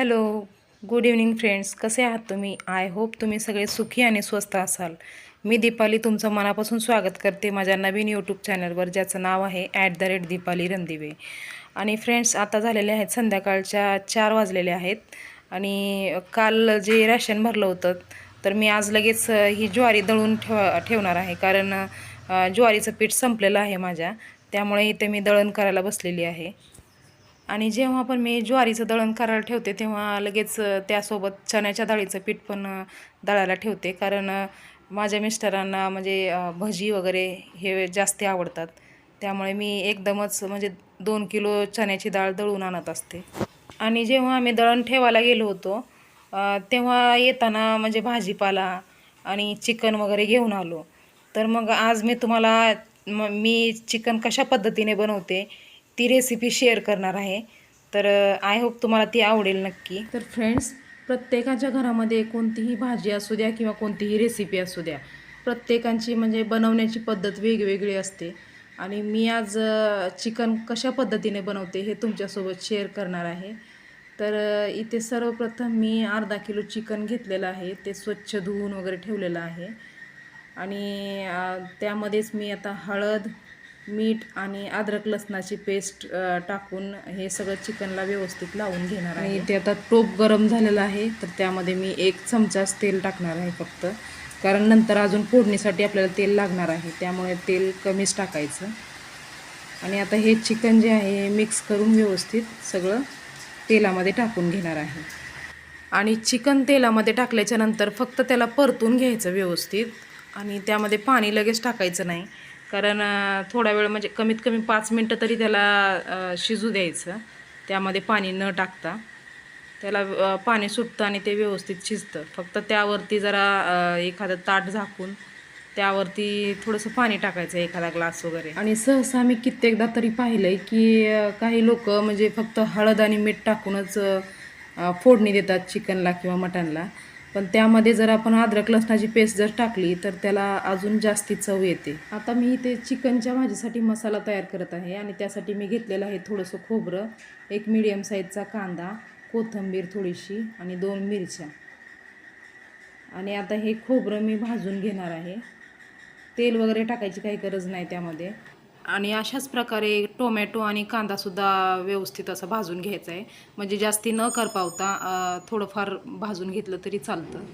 Hello good evening friends. कसे आहात तुम्ही? आय होप तुम्ही सगळे सुखी आणि स्वस्त असाल. मी दीपाली तुमचं मनापासून स्वागत करते माझ्या नवीन यूट्यूब चॅनलवर ज्याचं नाव आहे at the rate Deepali Randive. आणि फ्रेंड्स आता झालेले आहेत संध्याकाळच्या चार वाजलेले आहेत. आणि काल जे राशन भरलं होतं तर मी आज लगेच ही ज्वारी दळून ठेव ठेवणार आहे. कारण ज्वारीचं पीठ संपलेलं आहे माझ्या. त्यामुळे इथे मी दळण करायला बसलेली आहे. आणि जेव्हा पण मी ज्वारीचं दळण करायला ठेवते तेव्हा लगेच त्यासोबत चण्याच्या डाळीचं पीठ पण दळायला ठेवते. कारण माझ्या मिस्टरांना म्हणजे भजी वगैरे हे जास्ती आवडतात. त्यामुळे मी एकदमच म्हणजे दोन किलो चण्याची डाळ दळून आणत असते. आणि जेव्हा आम्ही दळण ठेवायला गेलो होतो तेव्हा येताना म्हणजे भाजीपाला आणि चिकन वगैरे घेऊन आलो. तर मग आज मी तुम्हाला म मी चिकन कशा पद्धतीने बनवते ती रेसिपी शेअर करणार आहे. तर आय होप तुम्हाला ती आवडेल नक्की. तर फ्रेंड्स प्रत्येकाच्या घरामध्ये कोणतीही भाजी असू द्या किंवा कोणतीही रेसिपी असू द्या प्रत्येकांची म्हणजे बनवण्याची पद्धत वेगवेगळी असते. आणि मी आज चिकन कशा पद्धतीने बनवते हे तुमच्यासोबत शेअर करणार आहे. तर इथे सर्वप्रथम मी अर्धा किलो चिकन घेतलेलं आहे. ते स्वच्छ धुवून वगैरे ठेवलेलं आहे. आणि त्यामध्येच मी आता हळद मीठ आणि अद्रक लसणाची पेस्ट टाकून हे सगळं चिकनला व्यवस्थित लावून घेणार आहे. ते आता टोप गरम झालेलं आहे तर त्यामध्ये मी एक चमचाच तेल टाकणार आहे फक्त. कारण नंतर अजून फोडणीसाठी आपल्याला तेल लागणार आहे त्यामुळे तेल कमीच टाकायचं. आणि आता हे चिकन जे आहे मिक्स करून व्यवस्थित सगळं तेलामध्ये टाकून घेणार आहे. आणि चिकन तेलामध्ये टाकल्याच्या नंतर फक्त त्याला परतून घ्यायचं व्यवस्थित. आणि त्यामध्ये पाणी लगेच टाकायचं नाही. कारण थोडा वेळ म्हणजे कमीत कमी पाच मिनटं तरी त्याला शिजू द्यायचं. त्यामध्ये पाणी न टाकता. त्याला पाणी सुटतं आणि ते व्यवस्थित शिजतं. फक्त त्यावरती जरा एखादं ताट झाकून त्यावरती थोडंसं पाणी टाकायचं एखादा ग्लास वगैरे. आणि सहसा मी कित्येकदा तरी पाहिलं आहे की काही लोक म्हणजे फक्त हळद आणि मीठ टाकूनच फोडणी देतात चिकनला किंवा मटनला. पण त्यामध्ये जर आपण अद्रक लसणाची पेस्ट जर टाकली तर त्याला अजून जास्ती चव येते. आता मी इथे चिकनच्या भाजीसाठी मसाला तयार करत आहे आणि त्यासाठी मी घेतलेलं आहे थोडंसं खोबरं एक मिडियम साईजचा कांदा कोथिंबीर थोडीशी आणि दोन मिरच्या. आणि आता हे खोबरं मी भाजून घेणार आहे. तेल वगैरे टाकायची काही गरज नाही त्यामध्ये. आणि अशाच प्रकारे टोमॅटो आणि कांदासुद्धा व्यवस्थित असं भाजून घ्यायचा आहे. म्हणजे जास्ती न करपावता थोडंफार भाजून घेतलं तरी चालतं.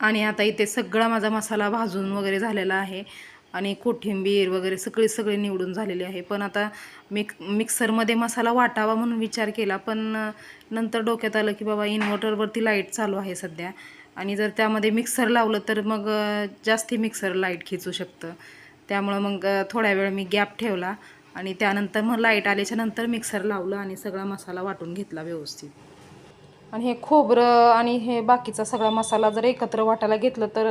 आणि आता इथे सगळा माझा मसाला भाजून वगैरे झालेला आहे. आणि कोथिंबीर वगैरे सगळे सगळे निवडून झालेले आहे. पण आता मिक मिक्सरमध्ये मसाला वाटावा म्हणून विचार केला पण नंतर डोक्यात आलं की बाबा इन्व्हर्टरवरती लाइट चालू आहे सध्या. आणि जर त्यामध्ये मिक्सर लावलं तर मग जास्ती मिक्सर लाइट खिचू शकतं. त्यामुळं मग थोड्या वेळ मी गॅप ठेवला आणि त्यानंतर मग लाइट आल्याच्यानंतर मिक्सर लावलं आणि सगळा मसाला वाटून घेतला व्यवस्थित. आणि हे खोबरं आणि हे बाकीचा सगळा मसाला जर एकत्र वाटायला घेतलं तर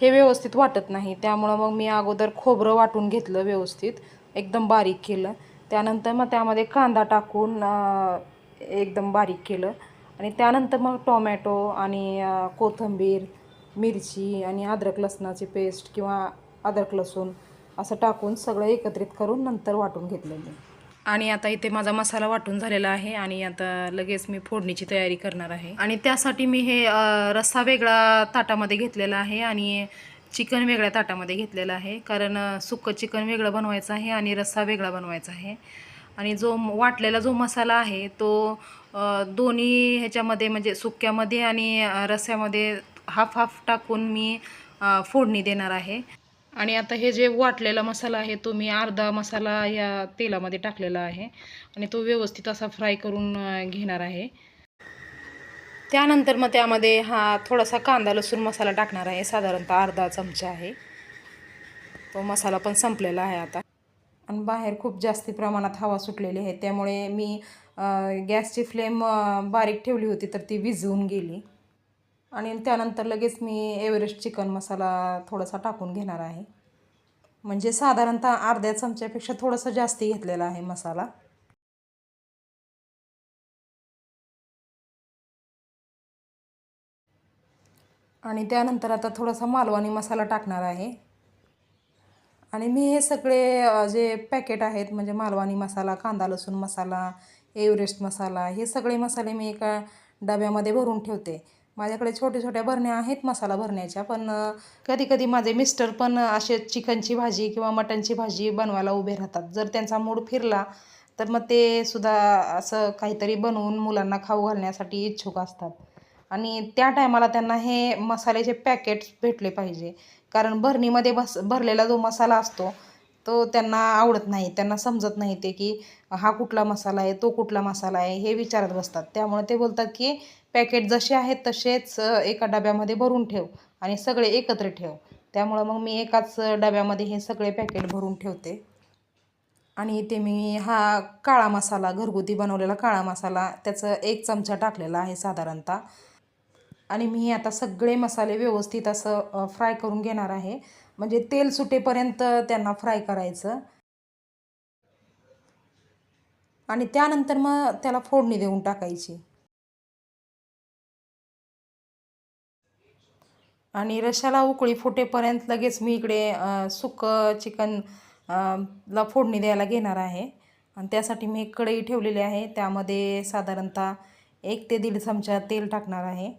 हे व्यवस्थित वाटत नाही. त्यामुळं मग मी अगोदर खोबरं वाटून घेतलं व्यवस्थित एकदम बारीक केलं. त्यानंतर मग त्यामध्ये कांदा टाकून एकदम बारीक केलं. आणि त्यानंतर मग टोमॅटो आणि कोथिंबीर मिरची आणि अद्रक लसणाची पेस्ट किंवा अद्रक लसूण असं टाकून सगळं एकत्रित करून नंतर वाटून घेतलेलं आणि आता इथे माझा मसाला वाटून झालेला आहे आणि आता लगेच मी फोडणीची तयारी करणार आहे. आणि त्यासाठी मी हे रस्सा वेगळा ताटामध्ये घेतलेला आहे आणि चिकन वेगळ्या ताटामध्ये घेतलेलं आहे. कारण सुकं चिकन वेगळं बनवायचं आहे आणि रस्सा वेगळा बनवायचा आहे. आणि जो वाटलेला जो मसाला आहे तो दोन्ही ह्याच्यामध्ये म्हणजे सुक्यामध्ये आणि रस्स्यामध्ये हाफ हाफ टाकून मी फोडणी देणार आहे. आणि आता हे जे वाटलेला मसाला आहे तो मी अर्धा मसाला या तेलामध्ये टाकलेला आहे आणि तो व्यवस्थित असा फ्राय करून घेणार आहे. त्यानंतर मग त्यामध्ये हा थोडासा कांदा लसूण मसाला टाकणार आहे. साधारणतः अर्धा चमचा आहे. तो मसाला पण संपलेला आहे आता. आणि बाहेर खूप जास्ती प्रमाणात हवा सुटलेली आहे. त्यामुळे मी गॅसची फ्लेम बारीक ठेवली होती तर ती विझवून गेली. आणि त्यानंतर लगेच मी एव्हरेस्ट चिकन मसाला थोडासा टाकून घेणार आहे. म्हणजे साधारणतः अर्ध्या चमच्यापेक्षा थोडंसं जास्ती घेतलेला आहे मसाला. आणि त्यानंतर आता थोडासा मालवणी मसाला टाकणार आहे. आणि मी हे सगळे जे पॅकेट आहेत म्हणजे मालवणी मसाला कांदा लसूण मसाला एव्हरेस्ट मसाला हे सगळे मसाले मी एका डब्यामध्ये भरून ठेवते. माझ्याकडे छोट्या छोट्या भरण्या आहेत मसाला भरण्याच्या. पण कधी कधी माझे मिस्टर पण असे चिकनची भाजी किंवा मटणची भाजी बनवायला उभे राहतात. जर त्यांचा मूड फिरला तर मग ते सुद्धा असं काहीतरी बनवून मुलांना खाऊ घालण्यासाठी इच्छुक असतात. आणि त्या टायमाला त्यांना हे मसाल्याचे पॅकेट्स भेटले पाहिजे. कारण भरणीमध्ये बस भरलेला जो मसाला असतो तो त्यांना आवडत नाही त्यांना समजत नाही ते की हा कुठला मसाला आहे तो कुठला मसाला आहे हे विचारत बसतात. त्यामुळे ते बोलतात की पॅकेट जसे आहेत तसेच एका डब्यामध्ये भरून ठेव आणि सगळे एकत्र ठेव. त्यामुळं मग मी एकाच डब्यामध्ये हे सगळे पॅकेट भरून ठेवते. आणि इथे मी हा काळा मसाला घरगुती बनवलेला काळा मसाला त्याचं एक चमचा टाकलेला आहे साधारणतः. आणि मी आता सगळे मसाले व्यवस्थित असं फ्राय करून घेणार आहे. म्हणजे तेल सुटेपर्यंत त्यांना फ्राय करायचं. आणि त्यानंतर मग त्याला फोडणी देऊन टाकायची. आणि रशाला उकळी फुटेपर्यंत लगेच मी इकडे सुकं चिकन ला फोडणी द्यायला घेणार आहे. आणि त्यासाठी मी एक कढई ठेवलेली आहे. त्यामध्ये साधारणतः एक ते दीड चमचा तेल टाकणार आहे.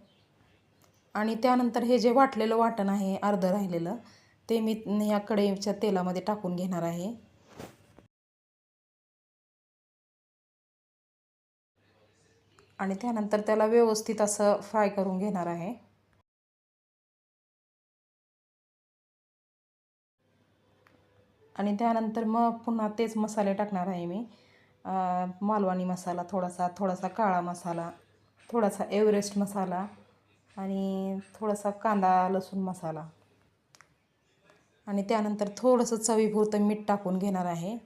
आणि त्यानंतर हे जे वाटलेलं वाटण आहे अर्धं राहिलेलं ते मी ह्या कढईच्या तेलामध्ये टाकून घेणार आहे. आणि त्यानंतर त्याला व्यवस्थित असं फ्राय करून घेणार आहे. आणि त्यानंतर मग पुन्हा तेच मसाले टाकणार आहे मी. मालवणी मसाला थोडासा थोडासा काळा मसाला थोडासा एव्हरेस्ट मसाला आणि थोडासा कांदा लसूण मसाला. आणि त्यानंतर थोडंसं चवीपुरतं मीठ टाकून घेणार आहे.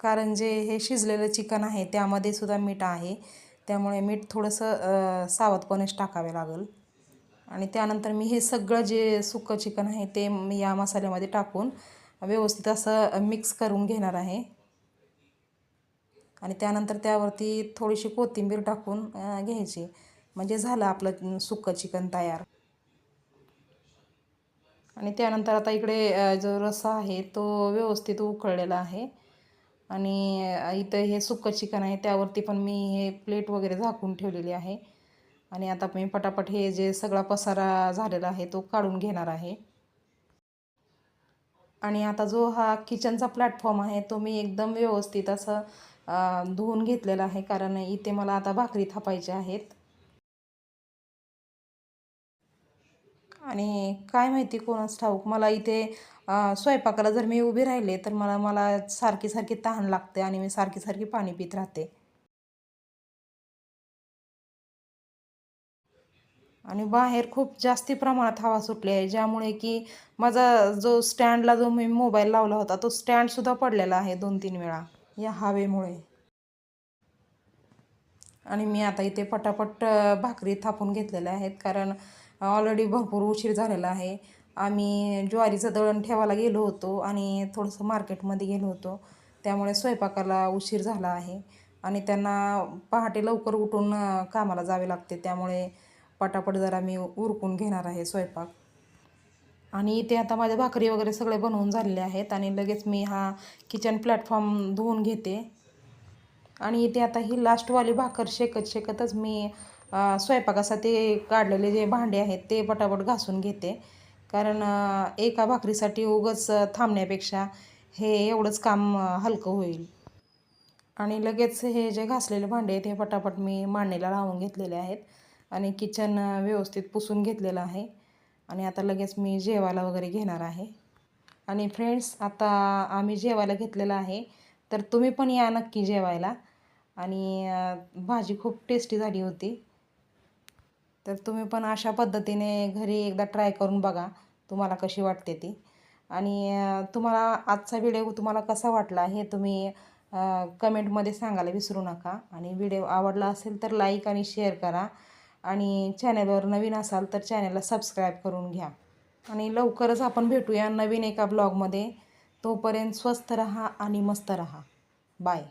कारण जे हे शिजलेलं चिकन आहे त्यामध्ये सुद्धा मीठ आहे. त्यामुळे मीठ थोडंसं सावधपणेच टाकावे लागेल. आणि त्यानंतर मी हे सगळं जे सुकं चिकन आहे ते या मसाल्यामध्ये टाकून व्यवस्थित असं मिक्स करून घेणार आहे. आणि त्यानंतर त्यावरती थोडीशी कोथिंबीर टाकून घ्यायची. म्हणजे झालं आपलं सुकं चिकन तयार. आणि त्यानंतर आता इकडे जो रसा आहे तो व्यवस्थित उकळलेला आहे. आणि इथं हे सुकं चिकन आहे त्यावरती पण मी हे प्लेट वगैरे झाकून ठेवलेली आहे. आणि आता मी पटापट हे जे सगळा पसारा झालेला आहे तो काढून घेणार आहे. आणि आता जो हा किचनचा प्लॅटफॉर्म आहे तो मी एकदम व्यवस्थित असं धुवून घेतलेलं आहे. कारण इथे मला आता भाकरी थापायच्या आहेत. आणि काय माहिती कोणाच ठाऊक मला इथे स्वयंपाकाला जर मी उभी राहिले तर मला मला सारखी सारखी तहान लागते आणि मी सारखी सारखी पाणी पित राहते. आणि बाहेर खूप जास्ती प्रमाणात हवा सुटली आहे ज्यामुळे की माझा जो स्टँडला जो मी मोबाईल लावला होता तो स्टँडसुद्धा पडलेला आहे दोन तीन वेळा. या हवेमुळे. आणि मी आता इथे पटापट भाकरी थापून घेतलेल्या आहेत. कारण ऑलरेडी भरपूर उशीर झालेला आहे. आम्ही ज्वारीचं दळण ठेवायला गेलो होतो आणि थोडंसं मार्केटमध्ये गेलो होतो. त्यामुळे स्वयंपाकाला उशीर झाला आहे. आणि त्यांना पहाटे लवकर उठून कामाला जावे लागते. त्यामुळे पटापट जरा मी उरकून घेणार आहे स्वयंपाक. आणि इथे आता माझ्या भाकरी वगैरे सगळे बनवून झालेले आहेत आणि लगेच मी हा किचन प्लॅटफॉर्म धुवून घेते. आणि इथे आता ही लास्टवाली भाकर शेकत शेकतच मी स्वयंपाकासाठी काढलेले जे भांडे आहेत ते पटापट घासून घेते. कारण एका भाकरीसाठी उगच थांबण्यापेक्षा हे एवढंच काम हलकं होईल. आणि लगेच हे जे घासलेले भांडे आहेत हे पटापट मी मांडणीला लावून घेतलेले आहेत. आणि किचन व्यवस्थित पुसून घेतलेलं आहे. आणि आता लगेच मी जेवायला वगैरे घेणार आहे. आणि फ्रेंड्स आता आम्ही जेवायला घेतलेलं आहे. तर तुम्ही पण या नक्की जेवायला. आणि भाजी खूप टेस्टी झाली होती. तर तुम्ही पण अशा पद्धतीने घरी एकदा ट्राय करून बघा तुम्हाला कशी वाटते ती. आणि तुम्हाला आजचा व्हिडिओ तुम्हाला कसा वाटला हे तुम्ही कमेंटमध्ये सांगायला विसरू नका. आणि व्हिडिओ आवडला असेल तर लाईक आणि शेअर करा. आणि चॅनलवर नवीन असाल तर चॅनलला सबस्क्राईब करून घ्या. आणि लवकरच आपण भेटूया नवीन एका ब्लॉगमध्ये तोपर्यंत स्वस्त रहा आणि मस्त रहा. बाय